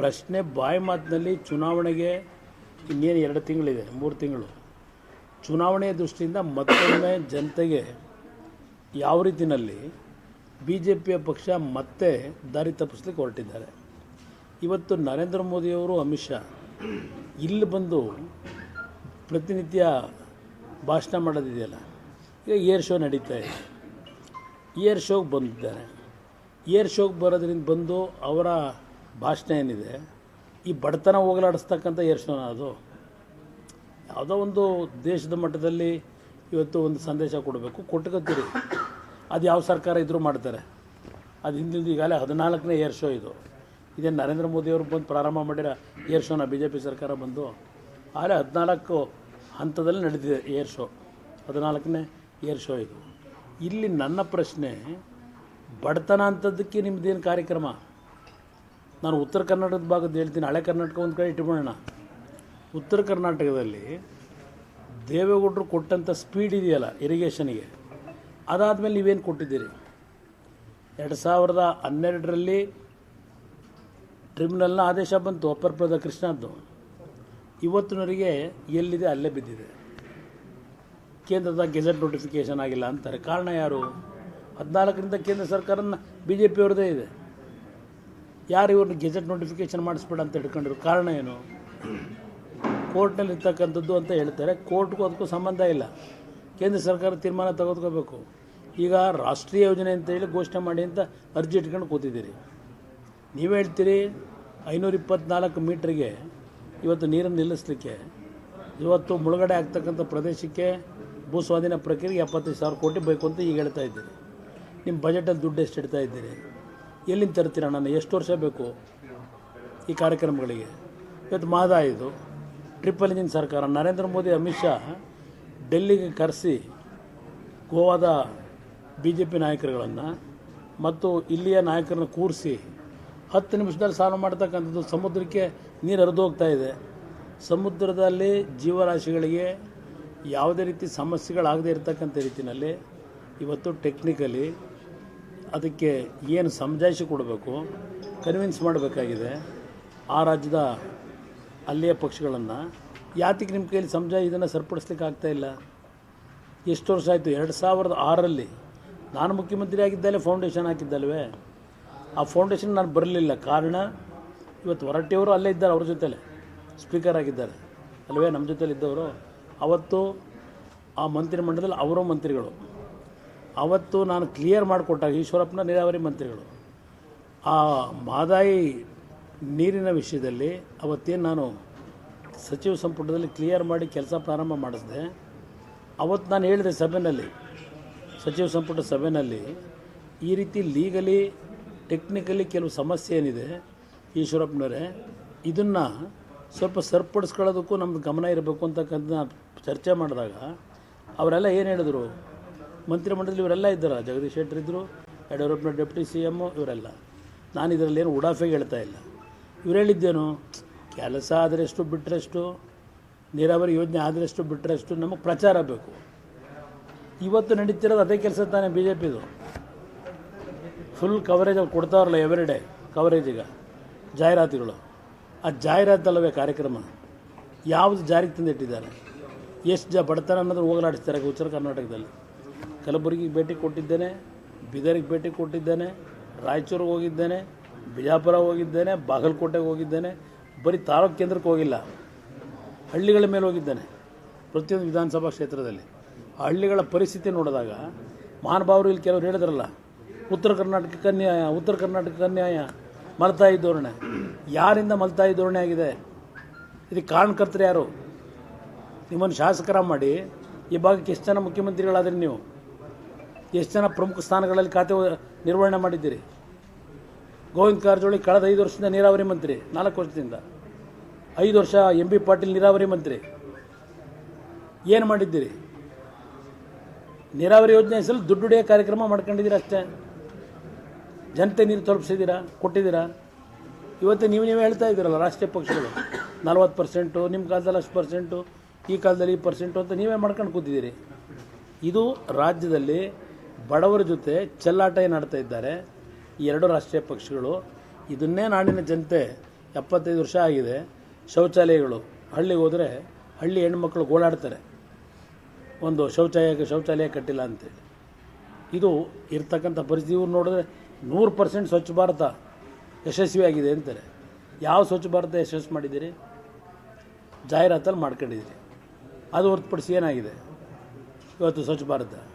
ಪ್ರಶ್ನೆ ಬಾಯಿ ಮಾತಿನಲ್ಲಿ ಚುನಾವಣೆಗೆ ಇನ್ನೇನು ಎರಡು ತಿಂಗಳಿದೆ, ಮೂರು ತಿಂಗಳು. ಚುನಾವಣೆಯ ದೃಷ್ಟಿಯಿಂದ ಮತ್ತೊಮ್ಮೆ ಜನತೆಗೆ ಯಾವ ರೀತಿಯಲ್ಲಿ ಬಿ ಜೆ ಪಿಯ ಪಕ್ಷ ಮತ್ತೆ ದಾರಿ ತಪ್ಪಿಸ್ಲಿಕ್ಕೆ ಹೊರಟಿದ್ದಾರೆ. ಇವತ್ತು ನರೇಂದ್ರ ಮೋದಿಯವರು, ಅಮಿತ್ ಶಾ, ಇಲ್ಲಿ ಬಂದು ಪ್ರತಿನಿತ್ಯ ಭಾಷಣ ಮಾಡೋದಿದೆಯಲ್ಲ? ಈಗ ಏರ್ ಶೋ ನಡೀತಾ ಇದೆ. ಏರ್ ಶೋಗೆ ಬಂದಿದ್ದಾರೆ. ಏರ್ ಶೋಗೆ ಬರೋದ್ರಿಂದ ಬಂದು ಅವರ ಭಾಷಣ ಏನಿದೆ, ಈ ಬಡತನ ಹೋಗಲಾಡಿಸ್ತಕ್ಕಂಥ ಶೋನ ಅದು ಯಾವುದೋ ಒಂದು ದೇಶದ ಮಟ್ಟದಲ್ಲಿ ಇವತ್ತು ಒಂದು ಸಂದೇಶ ಕೊಡಬೇಕು. ಕೊಟ್ಕೋತೀರಿ ಅದು ಯಾವ ಸರ್ಕಾರ ಇದ್ದರೂ ಮಾಡ್ತಾರೆ. ಅದು ಹಿಂದಿನ ಈಗಾಗಲೇ ಹದಿನಾಲ್ಕನೇ ಏರ್ ಶೋ ಇದು. ಇದೇ ನರೇಂದ್ರ ಮೋದಿಯವರು ಬಂದು ಪ್ರಾರಂಭ ಮಾಡಿರೋ ಏರ್ ಶೋನ ಬಿ ಜೆ ಪಿ ಸರ್ಕಾರ ಬಂದು, ಆಗಲೇ ಹದಿನಾಲ್ಕು ಹಂತದಲ್ಲಿ ನಡೆದಿದೆ ಏರ್ ಶೋ. ಹದಿನಾಲ್ಕನೇ ಏರ್ ಶೋ ಇದು. ಇಲ್ಲಿ ನನ್ನ ಪ್ರಶ್ನೆ, ಬಡತನ ಅಂಥದ್ದಕ್ಕೆ ನಿಮ್ಮದೇನು ಕಾರ್ಯಕ್ರಮ? ನಾನು ಉತ್ತರ ಕರ್ನಾಟಕದ ಭಾಗದ ಹೇಳ್ತೀನಿ, ಹಳೆ ಕರ್ನಾಟಕ ಒಂದು ಕಡೆ ಇಟ್ಬಿಡೋಣ ಉತ್ತರ ಕರ್ನಾಟಕದಲ್ಲಿ ದೇವೇಗೌಡರು ಕೊಟ್ಟಂಥ ಸ್ಪೀಡ್ ಇದೆಯಲ್ಲ ಇರಿಗೇಷನಿಗೆ ಅದಾದಮೇಲೆ ನೀವೇನು ಕೊಟ್ಟಿದ್ದೀರಿ? ಎರಡು ಸಾವಿರದ ಹನ್ನೆರಡರಲ್ಲಿ ಟ್ರಿಬ್ಯುನಲ್ನ ಆದೇಶ ಬಂತು ಅಪ್ಪರ್ ಪ್ರದ ಕೃಷ್ಣದ್ದು. ಇವತ್ತಿನವರಿಗೆ ಎಲ್ಲಿದೆ ಅಲ್ಲೇ ಬಿದ್ದಿದೆ. ಕೇಂದ್ರದ ಗೆಜೆಟ್ ನೋಟಿಫಿಕೇಷನ್ ಆಗಿಲ್ಲ ಅಂತಾರೆ. ಕಾರಣ ಯಾರು? ಹದಿನಾಲ್ಕರಿಂದ ಕೇಂದ್ರ ಸರ್ಕಾರನ ಬಿ ಜೆ ಪಿಯವ್ರದ್ದೇ ಇದೆ. ಯಾರು ಇವ್ರನ್ನ ಗೆಜೆಟ್ ನೋಟಿಫಿಕೇಷನ್ ಮಾಡಿಸ್ಬೇಡ ಅಂತ ಹಿಡ್ಕೊಂಡ್ರು ಕಾರಣ ಏನು? ಕೋರ್ಟ್ನಲ್ಲಿ ಇರ್ತಕ್ಕಂಥದ್ದು ಅಂತ ಹೇಳ್ತಾರೆ. ಕೋರ್ಟ್ಗೂ ಅದಕ್ಕೂ ಸಂಬಂಧ ಇಲ್ಲ. ಕೇಂದ್ರ ಸರ್ಕಾರ ತೀರ್ಮಾನ ತೆಗೆದುಕೋಬೇಕು. ಈಗ ರಾಷ್ಟ್ರೀಯ ಯೋಜನೆ ಅಂತ ಹೇಳಿ ಘೋಷಣೆ ಮಾಡಿ ಅಂತ ಅರ್ಜಿ ಇಟ್ಕೊಂಡು ಕೂತಿದ್ದೀರಿ. ನೀವು ಹೇಳ್ತೀರಿ ಐನೂರ ಇಪ್ಪತ್ನಾಲ್ಕು ಮೀಟ್ರಿಗೆ ಇವತ್ತು ನೀರನ್ನು ನಿಲ್ಲಿಸಲಿಕ್ಕೆ, ಇವತ್ತು ಮುಳುಗಡೆ ಆಗ್ತಕ್ಕಂಥ ಪ್ರದೇಶಕ್ಕೆ ಭೂ ಸ್ವಾಧೀನ ಪ್ರಕ್ರಿಯೆಗೆ ಎಪ್ಪತ್ತೈದು ಸಾವಿರ ಕೋಟಿ ಬೇಕು ಅಂತ ಈಗ ಹೇಳ್ತಾ ಇದ್ದೀರಿ. ನಿಮ್ಮ ಬಜೆಟಲ್ಲಿ ದುಡ್ಡು ಎಷ್ಟು ಇಡ್ತಾ ಇದ್ದೀರಿ? ಎಲ್ಲಿಂದ ತರ್ತೀರ ನಾನು ಎಷ್ಟು ವರ್ಷ ಬೇಕು ಈ ಕಾರ್ಯಕ್ರಮಗಳಿಗೆ? ಇವತ್ತು ಮಾದ ಇದು ಟ್ರಿಪಲ್ ಇಂಜಿನ್ ಸರ್ಕಾರ, ನರೇಂದ್ರ ಮೋದಿ, ಅಮಿತ್ ಶಾ ಡೆಲ್ಲಿಗೆ ಕರೆಸಿ ಗೋವಾದ ಬಿ ಜೆ ಪಿ ನಾಯಕರುಗಳನ್ನು ಮತ್ತು ಇಲ್ಲಿಯ ನಾಯಕರನ್ನು ಕೂರಿಸಿ ಹತ್ತು ನಿಮಿಷದಲ್ಲಿ ಸಾಲ್ವ್ ಮಾಡ್ತಕ್ಕಂಥದ್ದು ಸಮುದ್ರಕ್ಕೆ ನೀರು ಹರಿದು ಹೋಗ್ತಾ ಇದೆ. ಸಮುದ್ರದಲ್ಲಿ ಜೀವರಾಶಿಗಳಿಗೆ ಯಾವುದೇ ರೀತಿ ಸಮಸ್ಯೆಗಳಾಗದೇ ಇರತಕ್ಕಂಥ ರೀತಿಯಲ್ಲಿ ಇವತ್ತು ಟೆಕ್ನಿಕಲಿ ಅದಕ್ಕೆ ಏನು ಸಮಜಾಯಿಷಿ ಕೊಡಬೇಕು ಕನ್ವಿನ್ಸ್ ಮಾಡಬೇಕಾಗಿದೆ. ಆ ರಾಜ್ಯದ ಅಲ್ಲಿಯ ಪಕ್ಷಗಳನ್ನು. ಯಾತಕ್ಕೆ ನಿಮ್ಮ ಕೈಯಲ್ಲಿ ಸಮಜಾಯಿ ಇದನ್ನು ಸರಿಪಡಿಸ್ಲಿಕ್ಕೆ ಆಗ್ತಾ ಇಲ್ಲ. ಎಷ್ಟು ವರ್ಷ ಆಯಿತು? ಎರಡು ಸಾವಿರದ ಆರರಲ್ಲಿ ನಾನು ಮುಖ್ಯಮಂತ್ರಿ ಆಗಿದ್ದಲ್ಲೇ ಫೌಂಡೇಶನ್ ಹಾಕಿದ್ದಲ್ವೇ? ಆ ಫೌಂಡೇಶನ್ ನಾನು ಬರಲಿಲ್ಲ. ಕಾರಣ, ಇವತ್ತು ಹೊರಟಿಯವರು ಅಲ್ಲೇ ಇದ್ದಾರೆ ಅವ್ರ ಜೊತೆಲೆ. ಸ್ಪೀಕರ್ ಆಗಿದ್ದಾರೆ. ಅಲ್ವೇ? ನಮ್ಮ ಜೊತೆಲಿ ಇದ್ದವರು ಅವತ್ತು ಆ ಮಂತ್ರಿಮಂಡಲದಲ್ಲಿ ಅವರ ಮಂತ್ರಿಗಳು. ಅವತ್ತು ನಾನು ಕ್ಲಿಯರ್ ಮಾಡಿಕೊಟ್ಟಾಗ ಈಶ್ವರಪ್ಪನ ನೀರಾವರಿ ಮಂತ್ರಿಗಳು. ಆ ಮಾದಾಯಿ ನೀರಿನ ವಿಷಯದಲ್ಲಿ ಅವತ್ತೇನು ನಾನು ಸಚಿವ ಸಂಪುಟದಲ್ಲಿ ಕ್ಲಿಯರ್ ಮಾಡಿ ಕೆಲಸ ಪ್ರಾರಂಭ ಮಾಡಿಸಿದೆ. ಅವತ್ತು ನಾನು ಹೇಳಿದೆ ಸಭೆಯಲ್ಲಿ ಸಚಿವ ಸಂಪುಟ ಸಭೆಯಲ್ಲಿ ಈ ರೀತಿ ಲೀಗಲಿ ಟೆಕ್ನಿಕಲಿ ಕೆಲವು ಸಮಸ್ಯೆ ಏನಿದೆ ಈಶ್ವರಪ್ಪನವರೇ, ಇದನ್ನು ಸ್ವಲ್ಪ ಸರಿಪಡಿಸ್ಕೊಳ್ಳೋದಕ್ಕೂ ನಮ್ಮದು ಗಮನ ಇರಬೇಕು ಅಂತಕ್ಕಂಥ ಚರ್ಚೆ ಮಾಡಿದಾಗ ಅವರೆಲ್ಲ ಏನು ಹೇಳಿದ್ರು? ಮಂತ್ರಿಮಂಡಲದಲ್ಲಿ ಇವರೆಲ್ಲ ಇದ್ದಾರೆ. ಜಗದೀಶ್ ಶೆಟ್ಟರ್ ಇದ್ದರು ಯಡಿಯೂರಪ್ಪನ ಡೆಪ್ಟಿ ಸಿ ಎಮ್ಮು ಇವರೆಲ್ಲ. ನಾನು ಇದರಲ್ಲಿ ಏನು ಉಡಾಫೆಗೆ ಹೇಳ್ತಾ ಇಲ್ಲ. ಇವ್ರು ಹೇಳಿದ್ದೇನು, ಕೆಲಸ ಆದರೆಷ್ಟು ಬಿಟ್ಟರೆಷ್ಟು ನೀರಾವರಿ ಯೋಜನೆ ಆದರೆಷ್ಟು ಬಿಟ್ಟರೆಷ್ಟು ನಮಗೆ ಪ್ರಚಾರ ಬೇಕು. ಇವತ್ತು ನಡೀತಿರೋದು ಅದೇ ಕೆಲಸ ತಾನೇ ಬಿ ಜೆ ಪಿದು ಫುಲ್ ಕವರೇಜ್ ಅವ್ರು ಕೊಡ್ತಾವ್ರಲ್ಲ ಎವ್ರಿ ಡೇ ಕವರೇಜ್ ಈಗ, ಜಾಹೀರಾತುಗಳು. ಆ ಜಾಹೀರಾತಲ್ಲವೇ ಕಾರ್ಯಕ್ರಮ? ಯಾವುದು ಜಾರಿಗೆ ತಂದಿಟ್ಟಿದ್ದಾರೆ? ಎಷ್ಟು ಜ ಬಡತನ ಅನ್ನೋದನ್ನು ಹೋಗಲಾಡಿಸ್ತಾರೆ ಉತ್ತರ ಕರ್ನಾಟಕದಲ್ಲಿ. ಕಲಬುರಗಿಗೆ ಭೇಟಿ ಕೊಟ್ಟಿದ್ದೇನೆ, ಬೀದರಿಗೆ ಭೇಟಿ ಕೊಟ್ಟಿದ್ದೇನೆ, ರಾಯಚೂರಿಗೆ ಹೋಗಿದ್ದೇನೆ ಬಿಜಾಪುರ ಹೋಗಿದ್ದೇನೆ, ಬಾಗಲಕೋಟೆಗೆ ಹೋಗಿದ್ದೇನೆ, ಬರೀ ತಾಲೂಕು ಕೇಂದ್ರಕ್ಕೆ ಹೋಗಿಲ್ಲ, ಹಳ್ಳಿಗಳ ಮೇಲೆ ಹೋಗಿದ್ದೇನೆ ಪ್ರತಿಯೊಂದು ವಿಧಾನಸಭಾ ಕ್ಷೇತ್ರದಲ್ಲಿ. ಆ ಹಳ್ಳಿಗಳ ಪರಿಸ್ಥಿತಿ ನೋಡಿದಾಗ ಮಹಾನುಭಾವರು ಇಲ್ಲಿ ಕೆಲವರು ಹೇಳಿದ್ರಲ್ಲ, ಉತ್ತರ ಕರ್ನಾಟಕಕ್ಕೆ ಅನ್ಯಾಯ ಉತ್ತರ ಕರ್ನಾಟಕಕ್ಕೆ ಅನ್ಯಾಯ ಮಲತಾಯಿ ಧೋರಣೆ. ಯಾರಿಂದ ಮಲತಾಯಿ ಧೋರಣೆ ಆಗಿದೆ? ಇದಕ್ಕೆ ಕಾರಣಕರ್ತರು ಯಾರು? ನಿಮ್ಮನ್ನು ಶಾಸಕರ ಮಾಡಿ ಈ ಭಾಗಕ್ಕೆ ಎಷ್ಟು ಜನ ಮುಖ್ಯಮಂತ್ರಿಗಳಾದ್ರಿ ನೀವು? ಎಷ್ಟು ಜನ ಪ್ರಮುಖ ಸ್ಥಾನಗಳಲ್ಲಿ ಖಾತೆ ನಿರ್ವಹಣೆ ಮಾಡಿದ್ದೀರಿ? ಗೋವಿಂದ ಕಾರಜೋಳಿ ಕಳೆದ ಐದು ವರ್ಷದಿಂದ ನೀರಾವರಿ ಮಂತ್ರಿ, ನಾಲ್ಕು ವರ್ಷದಿಂದ. ಐದು ವರ್ಷ ಎಂ ಬಿ ಪಾಟೀಲ್ ನೀರಾವರಿ ಮಂತ್ರಿ. ಏನು ಮಾಡಿದ್ದೀರಿ? ನೀರಾವರಿ ಯೋಜನೆ ಹೆಸರು ದುಡ್ಡು ಕಾರ್ಯಕ್ರಮ ಮಾಡ್ಕೊಂಡಿದ್ದೀರಾ ಅಷ್ಟೇ? ಜನತೆ ನೀರು ತಲುಪಿಸಿದ್ದೀರಾ? ಕೊಟ್ಟಿದ್ದೀರಾ? ಇವತ್ತು ನೀವು ನೀವೇ ಹೇಳ್ತಾ ಇದ್ದೀರಲ್ಲ, ರಾಷ್ಟ್ರೀಯ ಪಕ್ಷಗಳು. ನಲ್ವತ್ತು ಪರ್ಸೆಂಟು, ನಿಮ್ಮ ಕಾಲದಲ್ಲಿ ಅಷ್ಟು ಪರ್ಸೆಂಟು, ಈ ಕಾಲದಲ್ಲಿ ಈ ಪರ್ಸೆಂಟು ಅಂತ ನೀವೇ ಮಾಡ್ಕೊಂಡು ಕೂತಿದ್ದೀರಿ. ಇದು ರಾಜ್ಯದಲ್ಲಿ ಬಡವರ ಜೊತೆ ಚೆಲ್ಲಾಟ ಏನಾಡ್ತಾ ಇದ್ದಾರೆ. ಈ ಎರಡು ರಾಷ್ಟ್ರೀಯ ಪಕ್ಷಗಳು. ಇದನ್ನೇ ನಾಡಿನ ಜನತೆ ಎಪ್ಪತ್ತೈದು ವರ್ಷ ಆಗಿದೆ. ಶೌಚಾಲಯಗಳು. ಹಳ್ಳಿಗೆ ಹೋದರೆ ಹಳ್ಳಿ ಹೆಣ್ಮಕ್ಳು ಗೋಳಾಡ್ತಾರೆ. ಒಂದು ಶೌಚಾಲಯ ಶೌಚಾಲಯ ಕಟ್ಟಿಲ್ಲ ಅಂತೇಳಿ. ಇದು ಇರ್ತಕ್ಕಂಥ ಪರಿಸ್ಥಿತಿ. ಇವ್ರು ನೋಡಿದ್ರೆ ನೂರು ಪರ್ಸೆಂಟ್ ಸ್ವಚ್ಛ ಭಾರತ ಯಶಸ್ವಿಯಾಗಿದೆ ಅಂತಾರೆ. ಯಾವ ಸ್ವಚ್ಛ ಭಾರತ ಯಶಸ್ವಿ ಮಾಡಿದ್ದೀರಿ? ಜಾಹೀರಾತಲ್ಲಿ ಮಾಡ್ಕೊಂಡಿದ್ದೀರಿ. ಅದು ಹೊರತುಪಡಿಸಿ ಏನಾಗಿದೆ? ಇವತ್ತು ಸ್ವಚ್ಛ ಭಾರತ.